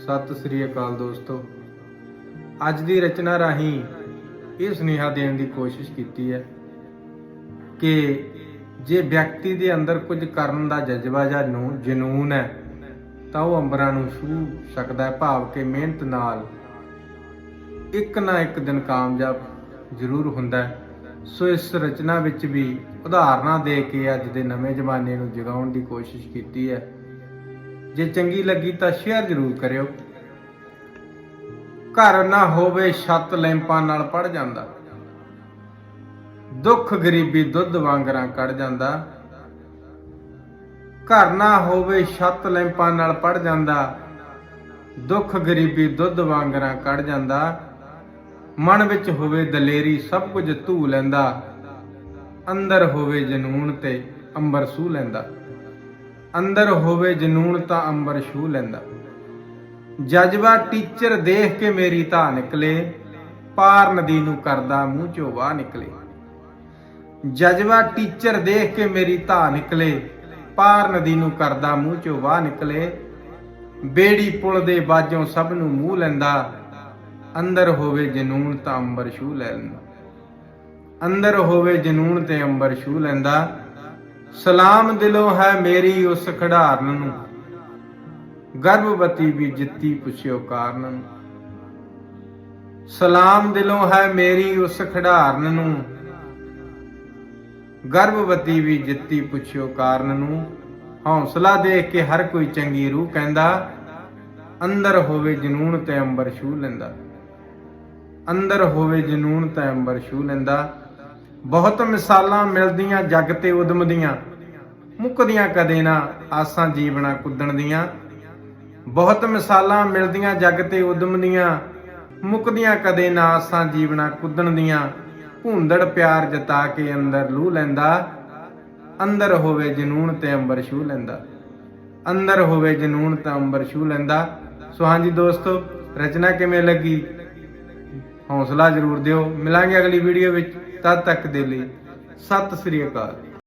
ਸਤਿ ਸ੍ਰੀ ਅਕਾਲ ਦੋਸਤੋ। ਅੱਜ ਦੀ ਰਚਨਾ ਰਾਹੀਂ ਇਹ ਸੁਨੇਹਾ ਦੇਣ ਦੀ ਕੋਸ਼ਿਸ਼ ਕੀਤੀ ਹੈ ਕਿ ਜੇ ਵਿਅਕਤੀ ਦੇ ਅੰਦਰ ਕੁਝ ਕਰਨ ਦਾ ਜਜ਼ਬਾ ਜਾਂ ਜਨੂਨ ਹੈ, ਤਾਂ ਉਹ ਅੰਬਰਾਂ ਨੂੰ ਛੂ ਸਕਦਾ ਹੈ। ਭਾਵ ਕਿ ਮਿਹਨਤ ਨਾਲ ਇੱਕ ਨਾ ਇੱਕ ਦਿਨ ਕਾਮਯਾਬ ਜ਼ਰੂਰ ਹੁੰਦਾ ਹੈ। ਸੋ ਇਸ ਰਚਨਾ ਵਿੱਚ ਵੀ ਉਦਾਹਰਨਾਂ ਦੇ ਕੇ ਅੱਜ ਦੇ ਨਵੇਂ ਜ਼ਮਾਨੇ ਨੂੰ ਜਗਾਉਣ ਦੀ ਕੋਸ਼ਿਸ਼ ਕੀਤੀ ਹੈ। ਜੇ ਚੰਗੀ ਲੱਗੀ ਤਾਂ ਸ਼ੇਅਰ ਜ਼ਰੂਰ ਕਰਿਓ। ਘਰ ਨਾ ਹੋਵੇ ਛੱਤ ਲੈਂਪਾਂ ਨਾਲ ਪੜ ਜਾਂਦਾ। ਦੁੱਖ ਗਰੀਬੀ ਦੁੱਧ ਵਾਂਗਰਾਂ ਕੱਢ ਜਾਂਦਾ। ਘਰ ਨਾ ਹੋਵੇ ਛੱਤ ਲੈਂਪਾਂ ਨਾਲ ਪੜ ਜਾਂਦਾ। ਦੁੱਖ ਗਰੀਬੀ ਦੁੱਧ ਵਾਂਗਰਾਂ ਕੱਢ ਜਾਂਦਾ। ਮਨ ਵਿੱਚ ਹੋਵੇ ਦਲੇਰੀ ਸਭ ਕੁਝ ਧੂ ਲੈਂਦਾ। ਅੰਦਰ ਹੋਵੇ ਜਨੂਨ ਤੇ ਅੰਬਰ ਸੂ ਲੈਂਦਾ। ਅੰਦਰ ਹੋਵੇ ਜਨੂਨ ਤਾਂ ਅੰਬਰ ਛੂ ਲੈਂਦਾ। ਜਜ਼ਬਾ ਟੀਚਰ ਦੇਖ ਕੇ ਮੇਰੀ ਧਾ ਨਿਕਲੇ ਪਾਰ ਨਦੀ ਨੂੰ ਕਰਦਾ ਮੂੰਹ ਚੋਂ ਵਾਹ ਨਿਕਲੇ। ਜਜ਼ਬਾ ਟੀਚਰ ਦੇਖ ਕੇ ਮੇਰੀ ਧਾ ਨਿਕਲੇ ਪਾਰ ਨਦੀ ਨੂੰ ਕਰਦਾ ਮੂੰਹ ਚੋਂ ਵਾਹ ਨਿਕਲੇ। ਬੇੜੀ ਪੁਲ ਦੇ ਬਾਜੋਂ ਸਭ ਨੂੰ ਮੂੰਹ ਲੈਂਦਾ, ਅੰਦਰ ਹੋਵੇ ਜਨੂਨ ਤਾਂ ਅੰਬਰ ਛੂ ਲੈਂਦਾ। ਅੰਦਰ ਹੋਵੇ ਜਨੂਨ ਤੇ ਅੰਬਰ ਛੂ ਲੈਂਦਾ ਸਲਾਮ ਦਿਲੋਂ ਹੈ ਮੇਰੀ ਉਸ ਖਿਡਾਰਨ ਨੂੰ। ਗਰਭਵਤੀ ਵੀ ਜਿੱਤੀ ਪੁੱਛਿਓ ਕਾਰਨ ਨੂੰ। ਸਲਾਮ ਦਿਲੋਂ ਹੈ ਮੇਰੀ ਉਸ ਖਿਡਾਰਨ ਨੂੰ। ਗਰਭਵਤੀ ਵੀ ਜਿੱਤੀ ਪੁੱਛਿਓ ਕਾਰਨ ਨੂੰ। ਹੌਸਲਾ ਦੇਖ ਕੇ ਹਰ ਕੋਈ ਚੰਗੀ ਰੂਹ ਕਹਿੰਦਾ, ਅੰਦਰ ਹੋਵੇ ਜਨੂਨ ਤੇ ਅੰਬਰ ਛੂ ਲੈਂਦਾ। ਅੰਦਰ ਹੋਵੇ ਜਨੂਨ ਤੇ ਅੰਬਰ ਛੂ ਲੈਂਦਾ। ਬਹੁਤ ਮਿਸਾਲਾਂ ਮਿਲਦੀਆਂ ਜੱਗ ਤੇ ਉਦਮ ਦੀਆਂ ਮੁੱਕਦੀਆਂ ਕਦੇ ਨਾ ਆਸਾਂ ਜੀਵਣਾ ਕੁੱਦਣ ਦੀਆਂ। ਬਹੁਤ ਮਿਸਾਲਾਂ ਮਿਲਦੀਆਂ ਜੱਗ ਤੇ ਉਦਮ ਦੀਆਂ ਮੁੱਕਦੀਆਂ ਕਦੇ ਨਾ ਆਸਾਂ ਜੀਵਣਾ ਕੁੱਦਣ ਦੀਆਂ। ਭੁੰਦੜ ਪਿਆਰ ਜਤਾ ਕੇ ਅੰਦਰ ਲੂ ਲੈਂਦਾ। ਅੰਦਰ ਹੋਵੇ ਜਨੂਨ ਤੇ ਅੰਬਰ ਛੂ ਲੈਂਦਾ। ਅੰਦਰ ਹੋਵੇ ਜਨੂਨ ਤਾਂ ਅੰਬਰ ਛੂ ਲੈਂਦਾ। ਸੋ ਹਾਂਜੀ ਦੋਸਤੋ, ਰਚਨਾ ਕਿਵੇਂ ਲੱਗੀ? ਹੌਸਲਾ ਜ਼ਰੂਰ ਦਿਓ। ਮਿਲਾਂਗੇ ਅਗਲੀ ਵੀਡੀਓ ਵਿੱਚ। ਤਦ ਤੱਕ ਦੇ ਲਈ ਸਤਿ ਸ੍ਰੀ ਅਕਾਲ।